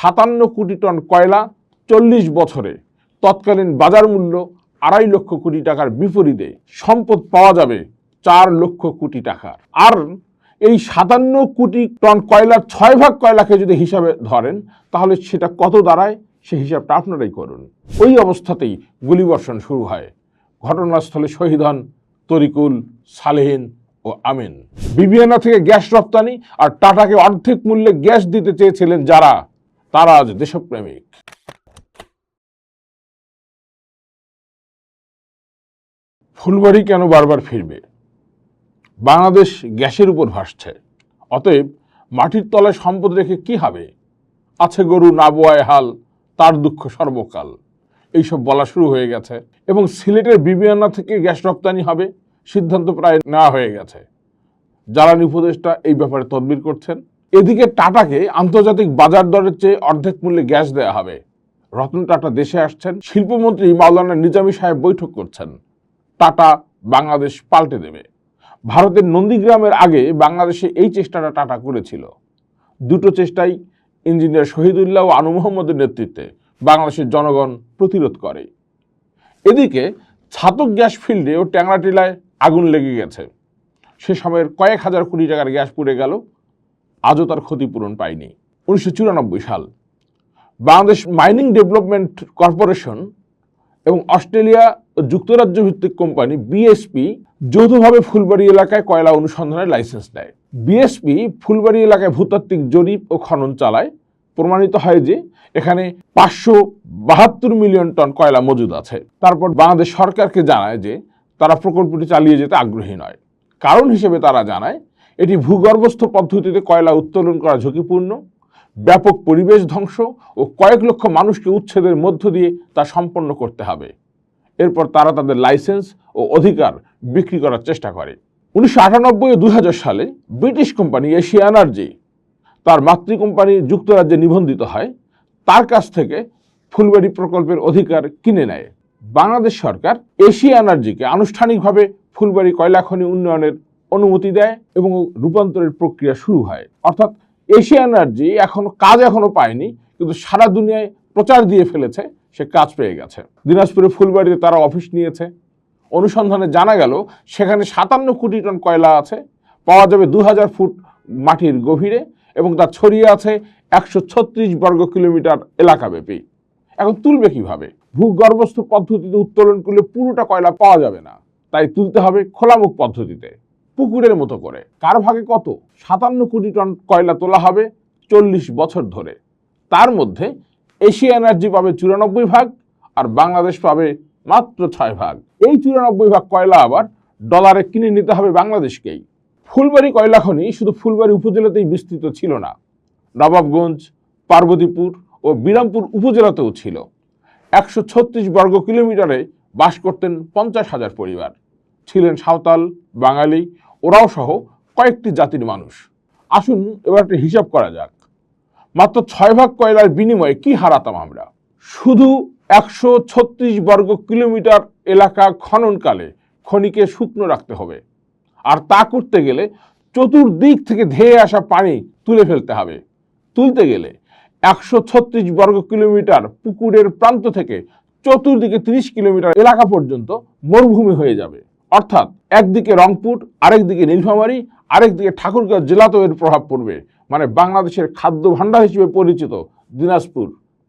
সাতান্ন কোটি টন কয়লা চল্লিশ বছরে। তৎকালীন বাজার মূল্য আড়াই লক্ষ কোটি টাকার বিপরীতে সম্পদ পাওয়া যাবে চার লক্ষ কোটি টাকার। আর এই সাতান্ন কোটি টন কয়লার ছয় ভাগ কয়লাকে যদি হিসাবে ধরেন, তাহলে সেটা কত দাঁড়ায়? সে হিসাবটা আপনারাই করুন। ওই অবস্থাতেই গুলিবর্ষণ শুরু হয়। ঘটনাস্থলে শহীদ হন তরিকুল, সালেহিন ও আমিন। বিবিয়ানা থেকে গ্যাস রপ্তানি আর টাটাকে অর্ধেক মূল্যে গ্যাস দিতে চেয়েছিলেন যারা তারা আজ দেশপ্রেমিক। ফুলবাড়ি কেন বারবার ফিরবে? বাংলাদেশ গ্যাসের উপর ভাসছে। অতএব মাটির তলায় সম্পদ রেখে কি হবে? আছে গরু না বোয়ায় হাল, তার দুঃখ সর্বকাল। এইসব বলা শুরু হয়ে গেছে এবং সিলেটের বিবিয়ানা থেকে গ্যাস রপ্তানি হবে, সিদ্ধান্ত প্রায় নেওয়া হয়ে গেছে। জ্বালানি উপদেষ্টা এই ব্যাপারে তদবির করছেন। এদিকে টাটাকে আন্তর্জাতিক বাজার দরের চেয়ে অর্ধেক মূল্যে গ্যাস দেওয়া হবে। রতন টাটা দেশে আসছেন। শিল্পমন্ত্রী মাওলানা নিজামী সাহেব বৈঠক করছেন। টাটা বাংলাদেশ পাল্টে দেবে। ভারতের নন্দীগ্রামের আগে বাংলাদেশে এই চেষ্টাটা টাটা করেছিল। দুটো চেষ্টাই ইঞ্জিনিয়ার শহীদুল্লাহ ও আনু মোহাম্মদের নেতৃত্বে বাংলাদেশের জনগণ প্রতিরোধ করে। এদিকে ছাতক গ্যাস ফিল্ডে ও ট্যাংরাটিলায় আগুন লেগে গেছে। সে সময়ের কয়েক হাজার কোটি টাকার গ্যাস পুড়ে গেল। আজও তার ক্ষতিপূরণ পায়নি। উনিশশো চুরানব্বই সাল বাংলাদেশ মাইনিং ডেভেলপমেন্ট কর্পোরেশন এবং অস্ট্রেলিয়া ও যুক্তরাজ্য ভিত্তিক কোম্পানি বিএসপি যৌথভাবে ফুলবাড়ি এলাকায় কয়লা অনুসন্ধানের লাইসেন্স দেয় বিএসপি ফুলবাড়ি এলাকায় ভূতাত্ত্বিক জরিপ ও খনন চালায়। প্রমাণিত হয় যে এখানে পাঁচশো বাহাত্তর মিলিয়ন টন কয়লা মজুদ আছে। তারপর বাংলাদেশ সরকারকে জানায় যে তারা প্রকল্পটি চালিয়ে যেতে আগ্রহী নয়। কারণ হিসেবে তারা জানায় এটি ভূগর্ভস্থ পদ্ধতিতে কয়লা উত্তোলন করা ঝুঁকিপূর্ণ, ব্যাপক পরিবেশ ধ্বংস ও কয়েক লক্ষ মানুষকে উচ্ছেদের মধ্য দিয়ে তা সম্পন্ন করতে হবে। এরপর তারা তাদের লাইসেন্স ও অধিকার বিক্রি করার চেষ্টা করে। উনিশশো আটানব্বই দুই হাজার সালে ব্রিটিশ কোম্পানি এশিয়া এনার্জি, তার মাতৃ কোম্পানি যুক্তরাজ্যে নিবন্ধিত হয়, তার কাছ থেকে ফুলবাড়ি প্রকল্পের অধিকার কিনে নেয়। বাংলাদেশ সরকার এশিয়া এনার্জিকে আনুষ্ঠানিকভাবে ফুলবাড়ি কয়লা খনি উন্নয়নের অনুমতি দেয় এবং রূপান্তরের প্রক্রিয়া শুরু হয়। অর্থাৎ এশিয়া এনার্জি এখনও কাজ এখনও পায়নি, কিন্তু সারা দুনিয়ায় প্রচার দিয়ে ফেলেছে, সে কাজ পেয়ে গেছে। দিনাজপুরে ফুলবাড়িতে তারা অফিস নিয়েছে। অনুসন্ধানে জানা গেল, সেখানে সাতান্ন কোটি টন কয়লা আছে, পাওয়া যাবে দু হাজার ফুট মাটির গভীরে এবং তা ছড়িয়ে আছে একশো ছত্রিশ বর্গ কিলোমিটার এলাকাব্যাপী। এখন তুলবে কীভাবে? ভূগর্ভস্থ পদ্ধতিতে উত্তোলন করলে পুরোটা কয়লা পাওয়া যাবে না। তাই তুলতে হবে খোলামুখ পদ্ধতিতে। পুকুরের মতো করে। কার ভাগে কত? সাতান্ন কোটি টন কয়লা তোলা হবে চল্লিশ বছর ধরে। তার মধ্যে এশিয়া এনার্জি পাবে চুরানব্বই ভাগ আর বাংলাদেশ পাবে মাত্র ছয় ভাগ। এই চুরানব্বই ভাগ কয়লা আবার ডলারে কিনে নিতে হবে বাংলাদেশকেই। ফুলবাড়ি কয়লা খনি শুধু ফুলবাড়ি উপজেলাতেই বিস্তৃত ছিল না। নবাবগঞ্জ, পার্বতীপুর ও বিরামপুর উপজেলাতেও ছিল। একশো ছত্রিশ বর্গ কিলোমিটারে বাস করতেন পঞ্চাশ হাজার পরিবার। ছিলেন সাঁওতাল, বাঙালি ওরাও সহ কয়েকটি জাতির মানুষ। আসুন এবার একটা হিসাব করা যাক। মাত্র ছয় ভাগ কয়লার বিনিময়ে কি হারাতাম আমরা? শুধু একশো ছত্রিশ বর্গ কিলোমিটার এলাকা খননকালে খনিকে শুকনো রাখতে হবে। আর তা করতে গেলে চতুর্দিক থেকে ধেয়ে আসা পানি তুলে ফেলতে হবে। তুলতে গেলে একশো ছত্রিশ বর্গ কিলোমিটার পুকুরের প্রান্ত থেকে চতুর্দিকে তিরিশ কিলোমিটার এলাকা পর্যন্ত মরুভূমি হয়ে যাবে। অর্থাৎ একদিকে রংপুর, আরেকদিকে নীলফামারী, আরেকদিকে ঠাকুরগাঁও জেলাতেও এর প্রভাব পড়বে। মানে বাংলাদেশের খাদ্য ভাণ্ডার হিসেবে পরিচিত দিনাজপুর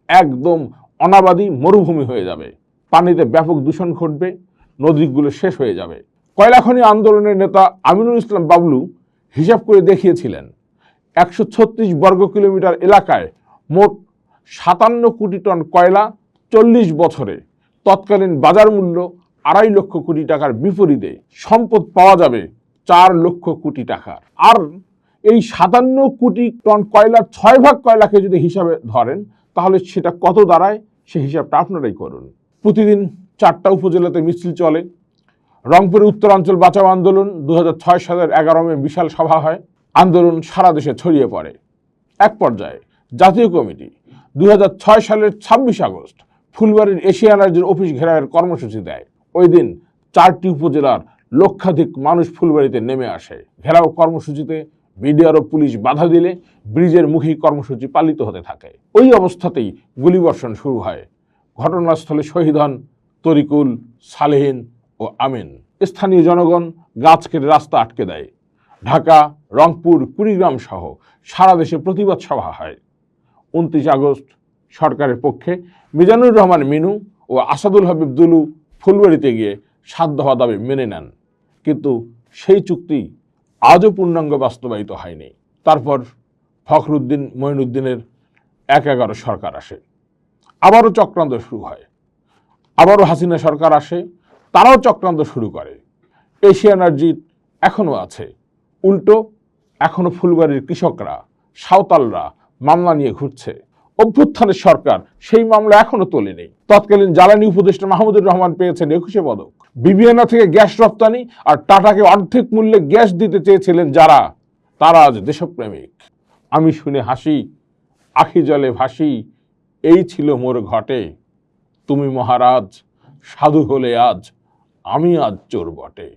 একদম অনাবাদী মরুভূমি হয়ে যাবে। পানিতে ব্যাপক দূষণ ঘটবে, নদীগুলো শেষ হয়ে যাবে। কয়লাখনি আন্দোলনের নেতা আমিনুল ইসলাম বাবলু হিসাব করে দেখিয়েছিলেন, একশো ছত্রিশ বর্গ কিলোমিটার এলাকায় মোট সাতান্ন কোটি টন কয়লা চল্লিশ বছরে, তৎকালীন বাজার মূল্য আড়াই লক্ষ কোটি টাকার বিপরীতে সম্পদ পাওয়া যাবে চার লক্ষ কোটি টাকার। আর এই সাতান্ন কোটি টন কয়লার ছয় ভাগ কয়লাকে যদি হিসাবে ধরেন, তাহলে সেটা কত দাঁড়ায়? সে হিসাবটা আপনারাই করুন। প্রতিদিন চারটা উপজেলাতে মিছিল চলে। রংপুরের উত্তরাঞ্চল বাঁচাও আন্দোলন দু হাজার ছয় সালের এগারো মে বিশাল সভা হয়। আন্দোলন সারা দেশে ছড়িয়ে পড়ে। এক পর্যায়ে জাতীয় কমিটি দুই হাজার ছয় সালের ছাব্বিশ আগস্ট ফুলবাড়ির এশিয়া রাজ্যের অফিস ঘেরাওয়ের কর্মসূচি দেয়। ওই দিন চারটি উপজেলার লক্ষাধিক মানুষ ফুলবাড়িতে নেমে আসে। ঘেরাও কর্মসূচিতে বিডিআর ও পুলিশ বাধা দিলে ব্রিজের মুখী কর্মসূচি পালিত হতে থাকে। ওই অবস্থাতেই গুলিবর্ষণ শুরু হয়। ঘটনাস্থলে শহীদ হন তরিকুল, সালেহিন ও আমিন। স্থানীয় জনগণ গাছ কেটে রাস্তা আটকে দেয়। ঢাকা, রংপুর, কুড়িগ্রাম সহ সারা দেশে প্রতিবাদ সভা হয়। উনত্রিশ আগস্ট সরকারের পক্ষে মিজানুর রহমান মিনু ও আসাদুল হাবিব দুলু ফুলবাড়িতে গিয়ে সাধ্য হওয়া দাবি মেনে নেন। কিন্তু সেই চুক্তি আজও পূর্ণাঙ্গ বাস্তবায়িত হয়নি। তারপর ফখরুদ্দিন, মঈনুদ্দিনের এক এগারো সরকার আসে। আবারও চক্রান্ত শুরু হয়। আবারও হাসিনা সরকার আসে, তারাও চক্রান্ত শুরু করে। এশিয়ানার জিত এখনও আছে। উল্টো, এখনও ফুলবাড়ির কৃষকরা, সাঁওতালরা মামলা নিয়ে ঘুরছে। অভ্যুত্থানের সরকার, সেই মামলা এখনও তোলেনি। তৎকালীন জ্বালানি উপদেষ্টা মাহমুদুর রহমান পেয়েছেন একুশে পদক। বিবিএনা থেকে গ্যাস রপ্তানি আর টাটাকে অর্ধেক মূল্যে গ্যাস দিতে চেয়েছিলেন যারা, তারা আজ দেশপ্রেমিক। আমি শুনে হাসি, আখি জলে ভাসি, এই ছিল মোর ঘটে। তুমি মহারাজ, সাধু হলে আজ, আমি আজ চোর বটে।